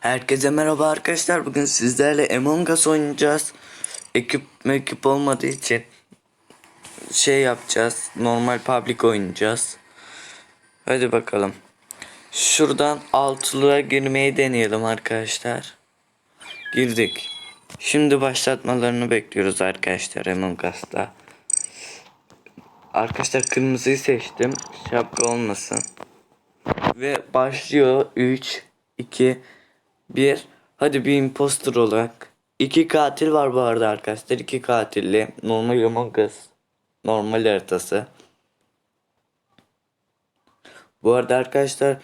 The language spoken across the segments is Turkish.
Herkese merhaba arkadaşlar. Bugün sizlerle Among Us oynayacağız. Ekip ekip olmadığı için şey yapacağız. Normal public oynayacağız. Hadi bakalım. Şuradan altılığa girmeyi deneyelim arkadaşlar. Girdik. Şimdi başlatmalarını bekliyoruz arkadaşlar Among Us'ta. Arkadaşlar kırmızıyı seçtim. Şapka olmasın. Ve başlıyor 3 2 1 Hadi bir imposter olarak. İki katil var bu arada arkadaşlar. iki katilli. Normal Among Us. Normal haritası. Bu arada arkadaşlar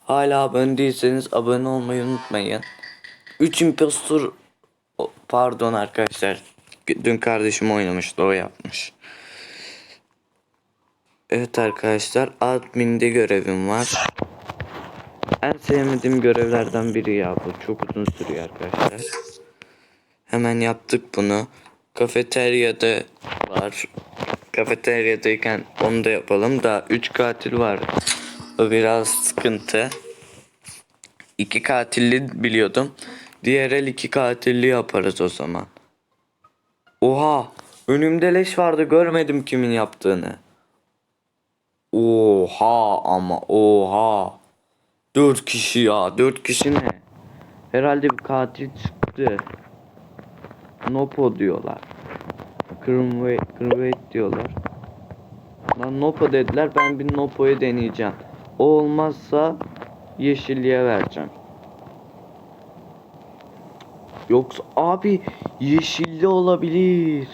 hala abone değilseniz abone olmayı unutmayın. 3 impostor pardon arkadaşlar. Dün kardeşim oynamıştı o yapmış. Evet arkadaşlar adminde görevim var. En sevmediğim görevlerden biri ya bu. Çok uzun sürüyor arkadaşlar. Hemen yaptık bunu. Kafeteryada var. Kafeteryadayken onu da yapalım da 3 katil var. O biraz sıkıntı. 2 katilli biliyordum. Diğer el 2 katilli yaparız o zaman. Oha! Önümde leş vardı görmedim kimin yaptığını. Oha ama oha. Dört kişi ya. Dört kişi ne? Herhalde bir katil çıktı. Nopo diyorlar. Kırmızı diyorlar. Lan Nopo dediler. Ben bir Nopo'yu deneyeceğim. O olmazsa yeşilliğe vereceğim. Yoksa abi yeşilli olabilir.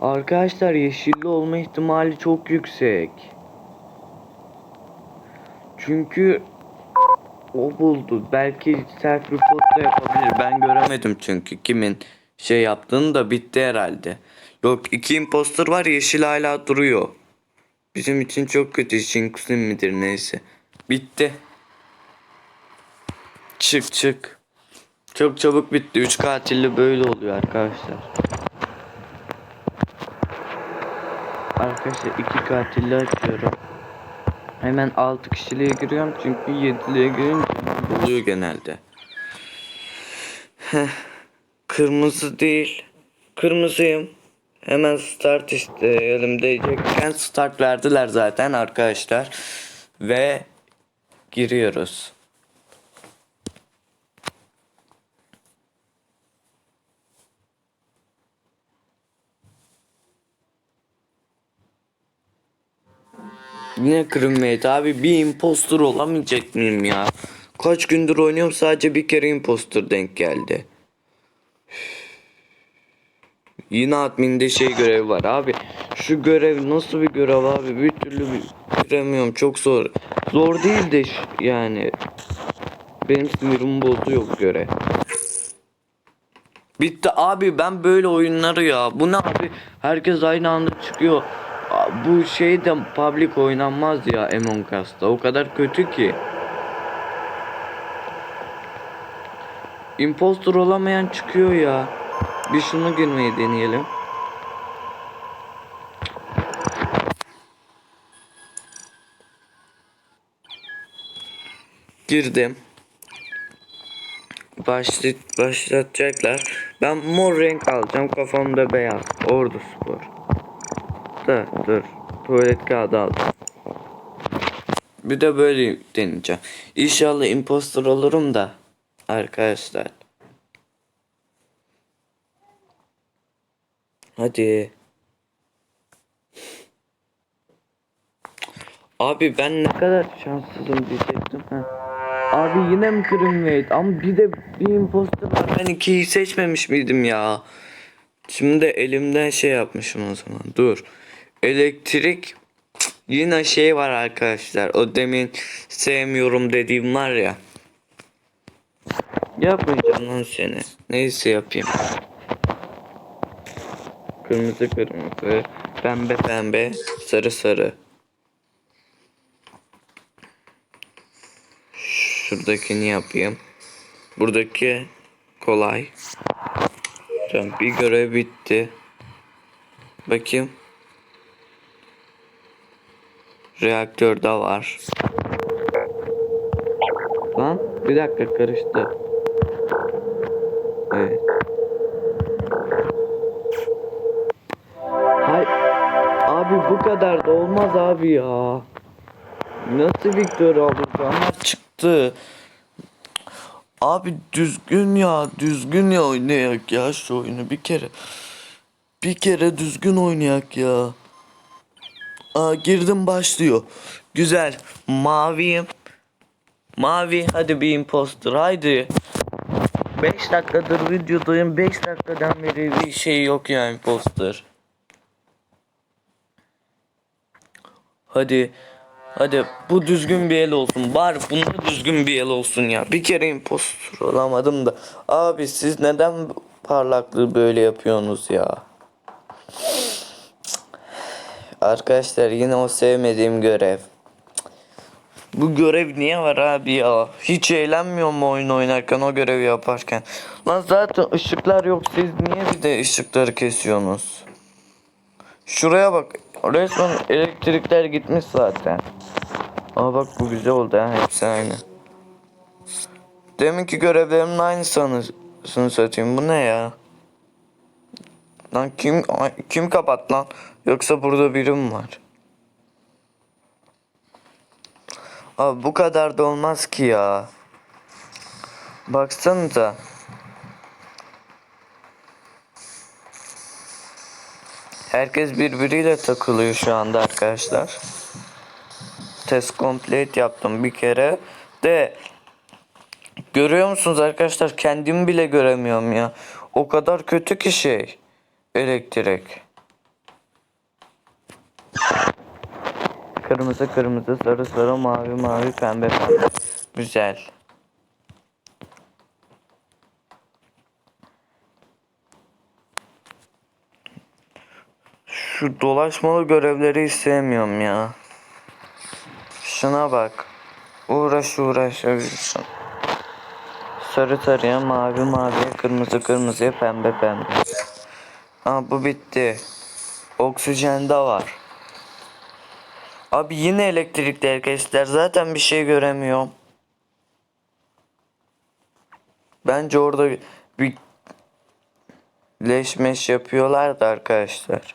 Arkadaşlar yeşilli olma ihtimali çok yüksek. Çünkü o buldu. Belki self report da yapabilir. Ben göremedim çünkü kimin şey yaptığını da bitti herhalde. Yok iki imposter var yeşil hala duruyor. Bizim için çok kötü. Jinx'in midir neyse. Bitti. Çık çık. Çok çabuk bitti. Üç katilli böyle oluyor arkadaşlar. Arkadaşlar iki katilli açıyorum. Hemen 6 kişiliğe giriyorum çünkü 7'liğe girince oluyor genelde. Heh. Kırmızı değil. Kırmızıyım. Hemen start işte elimdeyken start verdiler zaten arkadaşlar. Ve giriyoruz. Yine crewmate abi bir impostor olamayacak mıyım ya? Kaç gündür oynuyorum sadece bir kere impostor denk geldi. Yine adminde şey görevi var abi. Şu görev nasıl bir görev abi? Bir türlü bitiremiyorum. Çok zor. Zor değil de yani. Benim sinirimi bozuyor bu görev. Bitti abi ben böyle oyunları ya. Bu ne abi? Herkes aynı anda çıkıyor. Bu şey de public oynanmaz ya Among Us'ta. O kadar kötü ki. Impostor olamayan çıkıyor ya. Bir şunu girmeyi deneyelim. Girdim. Başlat, başlatacaklar. Ben mor renk alacağım. Kafamda beyaz. Ordu spor. Da dur. Tuvalet kağıdı aldım. Bir de böyle deneyeceğim. İnşallah impostor olurum da. Arkadaşlar. Hadi. Abi ben ne kadar şanssızım diyecektim. Ha. Abi yine mi Grimwade? Ama bir de bir imposter var. Ben ikiyi seçmemiş miydim ya? Şimdi de elimden şey yapmışım o zaman. Dur. Elektrik yine şey var arkadaşlar. O demin sevmiyorum dediğim var ya. Yapmayacağım lan seni. Neyse yapayım. Kırmızı kırmızı, pembe pembe, sarı sarı. Şuradakini yapayım. Buradaki kolay. Tamam bir görev bitti. Bakayım. Reaktörde var. Lan Bir dakika karıştı. Evet. Hay abi bu kadar da olmaz abi ya. Nasıl Victor alacağım çıktı. Abi düzgün ya düzgün ya oynayak ya şu oyunu bir kere. Bir kere düzgün oynayak ya. Aa girdim başlıyor. Güzel. Maviyim. Mavi hadi bir imposter haydi. 5 dakikadır videodayım 5 dakikadan beri bir şey yok ya imposter. Hadi. Hadi bu düzgün bir el olsun. Var bunda düzgün bir el olsun ya. Bir kere impostor olamadım da. Abi siz neden parlaklığı böyle yapıyorsunuz ya? Arkadaşlar yine o sevmediğim görev. Bu görev niye var abi ya? Hiç eğlenmiyor mu oyun oynarken o görevi yaparken? Lan zaten ışıklar yok siz niye bir de ışıkları kesiyorsunuz? Şuraya bak. Resmen elektrikler gitmiş zaten. Ama bak bu güzel oldu ha hepsi aynı. Deminki görevlerimin aynı sanırsın satayım. Bu ne ya? Lan kim kim kapat lan? Yoksa burada biri mi var? Abi bu kadar da olmaz ki ya. Baksanıza. Herkes birbiriyle takılıyor şu anda arkadaşlar. Test complete yaptım bir kere de görüyor musunuz arkadaşlar kendimi bile göremiyorum ya. O kadar kötü ki şey elektrik. Kırmızı kırmızı sarı sarı mavi mavi pembe pembe. Güzel. Şu dolaşmalı görevleri hiç sevmiyorum ya. Şuna bak. Uğraş uğraş övüyorsun. Sarı sarıya mavi maviye kırmızı kırmızıya pembe pembe. Aa bu bitti. Oksijende var. Abi yine elektrikli arkadaşlar. Zaten bir şey göremiyorum. Bence orada bir leşmeş yapıyorlar da arkadaşlar.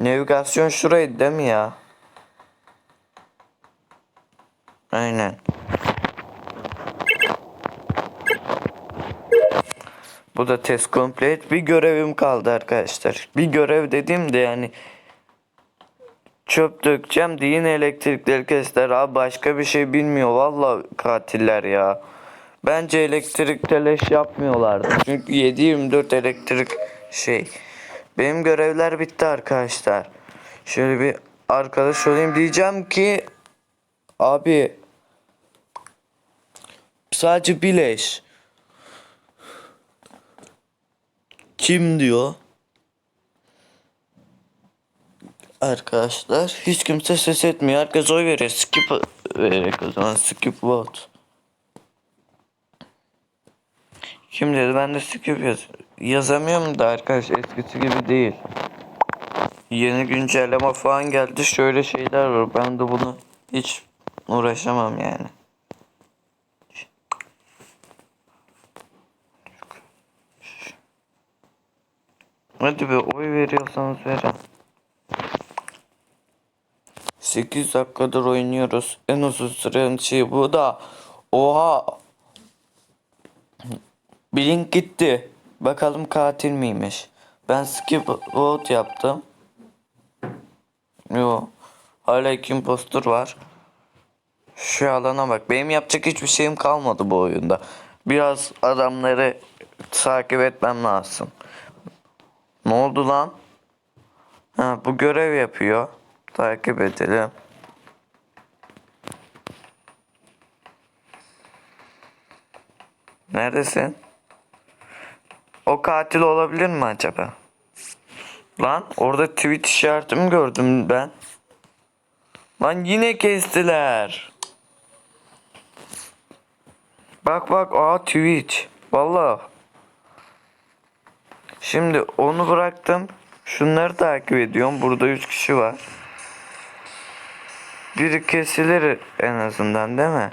Navigasyon şuraydı değil mi ya? Aynen. Bu da test complete. Bir görevim kaldı arkadaşlar. Bir görev dediğim de yani çöp dökeceğim de yine elektrikleri kestiler. Abi başka bir şey bilmiyor. Valla katiller ya. Bence elektrik teleş yapmıyorlardı. Çünkü 7-24 elektrik şey. Benim görevler bitti arkadaşlar. Şöyle bir arkadaş olayım diyeceğim ki abi sadece bileş. Kim diyor? Arkadaşlar hiç kimse ses etmiyor. Herkes oy veriyor. Skip vererek o zaman skip vote. Kim dedi? Ben de skip yaz yazamıyorum da arkadaş eskisi gibi değil. Yeni güncelleme falan geldi. Şöyle şeyler var. Ben de bunu hiç uğraşamam yani. Hadi be oy veriyorsanız verin. 8 dakikadır oynuyoruz. En uzun süren şey bu da. Oha. Blink gitti. Bakalım katil miymiş. Ben skip vote yaptım. Yo. Hala iki impostor var. Şu alana bak. Benim yapacak hiçbir şeyim kalmadı bu oyunda. Biraz adamları takip etmem lazım. Ne oldu lan? Ha, bu görev yapıyor. Takip edelim. Neredesin? O katil olabilir mi acaba? Lan orada tweet işaretimi gördüm ben. Lan yine kestiler. Bak bak aa tweet. Vallahi. Şimdi onu bıraktım. Şunları takip ediyorum. Burada 3 kişi var. Biri kesilir en azından değil mi?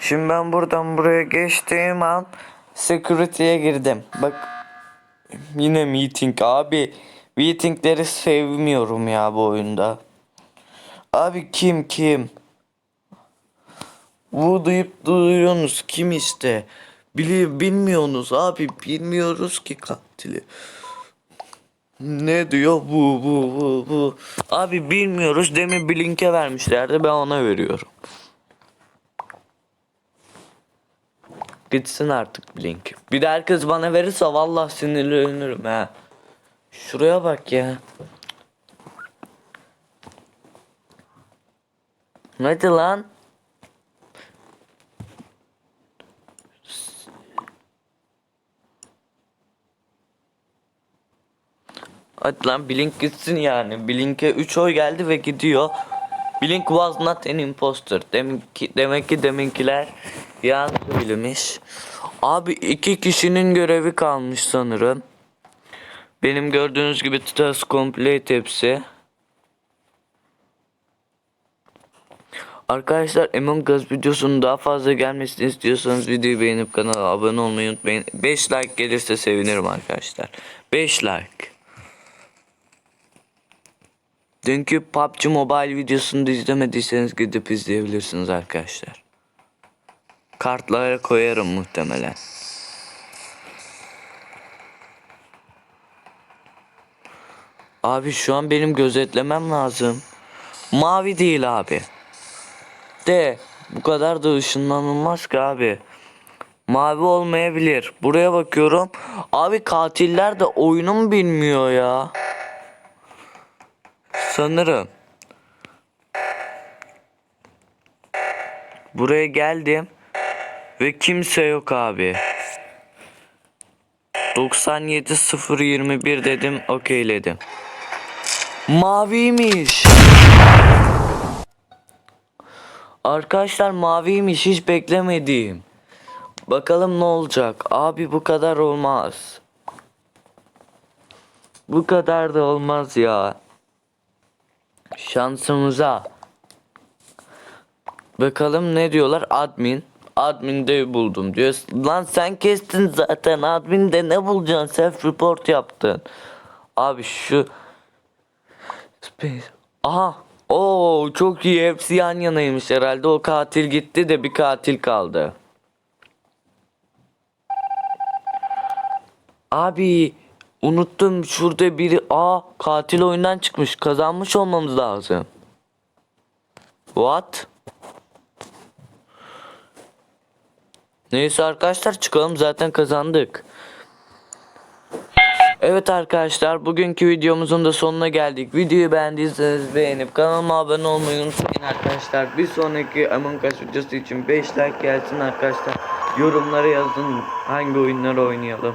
Şimdi ben buradan buraya geçtiğim an security'ye girdim. Bak yine meeting abi. Meetingleri sevmiyorum ya bu oyunda. Abi kim kim? Bu duyup duyuyorsunuz kim işte? Bili bilmiyorsunuz abi bilmiyoruz ki katili. Ne diyor bu bu bu bu. Abi bilmiyoruz demin Blink'e vermişlerdi ben ona veriyorum. Gitsin artık Blink. Bir de herkes bana verirse vallahi sinirlenirim ha. Şuraya bak ya. Hadi lan. Hadi lan Blink gitsin yani. Blink'e 3 oy geldi ve gidiyor. Blink was not an imposter. Demek demek ki deminkiler yan söylemiş. Abi iki kişinin görevi kalmış sanırım. Benim gördüğünüz gibi task complete hepsi. Arkadaşlar Among Us videosunun daha fazla gelmesini istiyorsanız videoyu beğenip kanala abone olmayı unutmayın. 5 like gelirse sevinirim arkadaşlar. 5 like. Dünkü PUBG Mobile videosunu da izlemediyseniz gidip izleyebilirsiniz arkadaşlar. Kartlara koyarım muhtemelen. Abi şu an benim gözetlemem lazım. Mavi değil abi. De bu kadar da ışınlanılmaz ki abi. Mavi olmayabilir. Buraya bakıyorum. Abi katiller de oyunu mu bilmiyor ya? Sanırım. Buraya geldim. Ve kimse yok abi. 97021 dedim okeyledim. Maviymiş. Arkadaşlar maviymiş hiç beklemedim. Bakalım ne olacak. Abi bu kadar olmaz. Bu kadar da olmaz ya. Şansımıza. Bakalım ne diyorlar admin. Admin'de buldum diyor. Lan sen kestin zaten admin'de ne bulacaksın? Self report yaptın. Abi şu Space. Aha. Oo çok iyi. Hepsi yan yanaymış herhalde. O katil gitti de bir katil kaldı. Abi unuttum şurada biri aa katil oyundan çıkmış. Kazanmış olmamız lazım. What? Neyse arkadaşlar çıkalım zaten kazandık. Evet arkadaşlar bugünkü videomuzun da sonuna geldik. Videoyu beğendiyseniz beğenip kanalıma abone olmayı unutmayın arkadaşlar. Bir sonraki Among Us videosu için 5 like gelsin arkadaşlar. Yorumlara yazın hangi oyunları oynayalım.